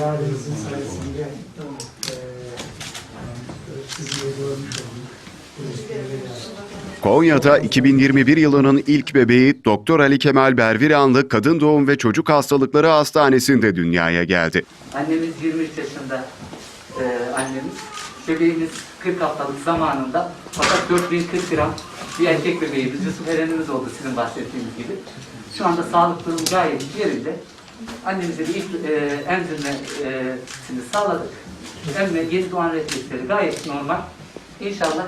Validemizin sayesinde eee sizi de görmüş olduk. Görüşmeleri yaptık. Konya'da 2021 yılının ilk bebeği Doktor Ali Kemal Berviranlı Kadın Doğum ve Çocuk Hastalıkları Hastanesi'nde dünyaya geldi. Annemiz 23 yaşında e, annemiz. Bebeğimiz 40 haftalık zamanında fakat 4040 gram bir erkek bebeğimiz, Yusuf Eren'imiz oldu sizin bahsettiğiniz gibi. Şu anda sağlık durumu gayet yerinde. Annemize bir ilk e, emzirmesini sağladık. Emme yeni doğan refleksleri gayet normal. İnşallah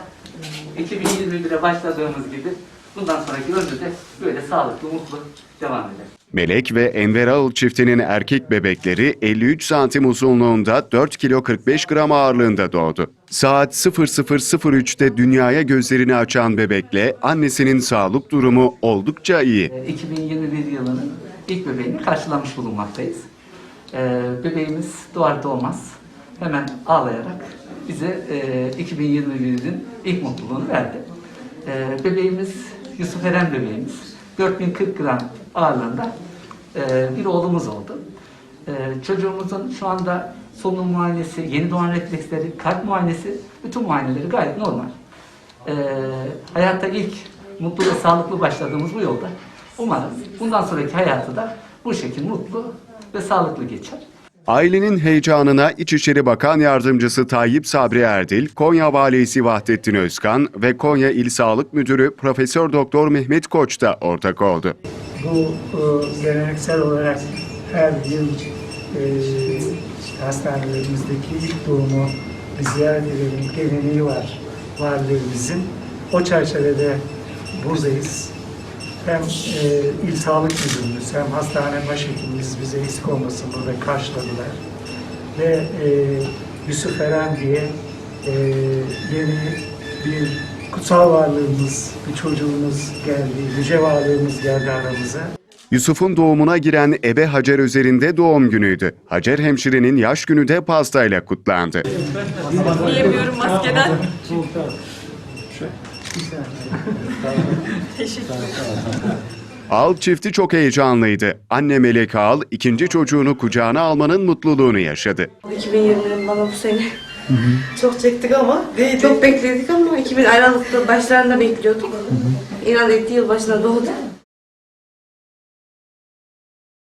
2021'e başladığımız gibi bundan sonraki ömrü de böyle sağlıklı, mutlu devam eder. Melek ve Enver Ağıl çiftinin erkek bebekleri 53 santim uzunluğunda 4 kilo 45 gram ağırlığında doğdu. Saat 00.03'te dünyaya gözlerini açan bebekle annesinin sağlık durumu oldukça iyi. E, 2021 yılının ilk bebeğini karşılamış bulunmaktayız. Ee, Bebeğimiz doğar doğmaz hemen ağlayarak bize e, 2021'in ilk mutluluğunu verdi. Ee, Bebeğimiz Yusuf Eren bebeğimiz 4040 gram ağırlığında e, bir oğlumuz oldu. Ee, Çocuğumuzun şu anda solunum muayenesi, yeni doğan refleksleri, kalp muayenesi, bütün muayeneleri gayet normal. Ee, hayatta ilk mutlu ve sağlıklı başladığımız bu yolda umarız bundan sonraki hayatı da bu şekilde mutlu ve sağlıklı geçer. Ailenin heyecanına İçişleri Bakan Yardımcısı Tayyip Sabri Erdil, Konya Valisi Vahdettin Özkan ve Konya İl Sağlık Müdürü Profesör Doktor Mehmet Koç da ortak oldu. Bu e, geleneksel olarak her yıl e, hastanelerimizdeki ilk doğumu bir ziyaret edelim geleneği var validemizin. O çerçevede buradayız. Hem e, İl Sağlık Müdürümüz hem hastane başhekimimiz bize eksik olmasın burada karşıladılar. Ve e, Yusuf Eren diye e, yeni bir kutsal varlığımız, bir çocuğumuz geldi, yüce varlığımız geldi aramıza. Yusuf'un doğumuna giren Ebe Hacer üzerinde doğum günüydü. Hacer hemşirenin yaş günü de pastayla kutlandı. Yiyemiyorum maskeden. Teşekkür ederim. Ağal çifti çok heyecanlıydı. Anne Melek Ağal ikinci çocuğunu kucağına almanın mutluluğunu yaşadı. 2020'nin bana bu sene çok çektik ama çok bekledik ama 2000 Aralık'ta başlarında bekliyorduk. İnan etti yılbaşına doğdu.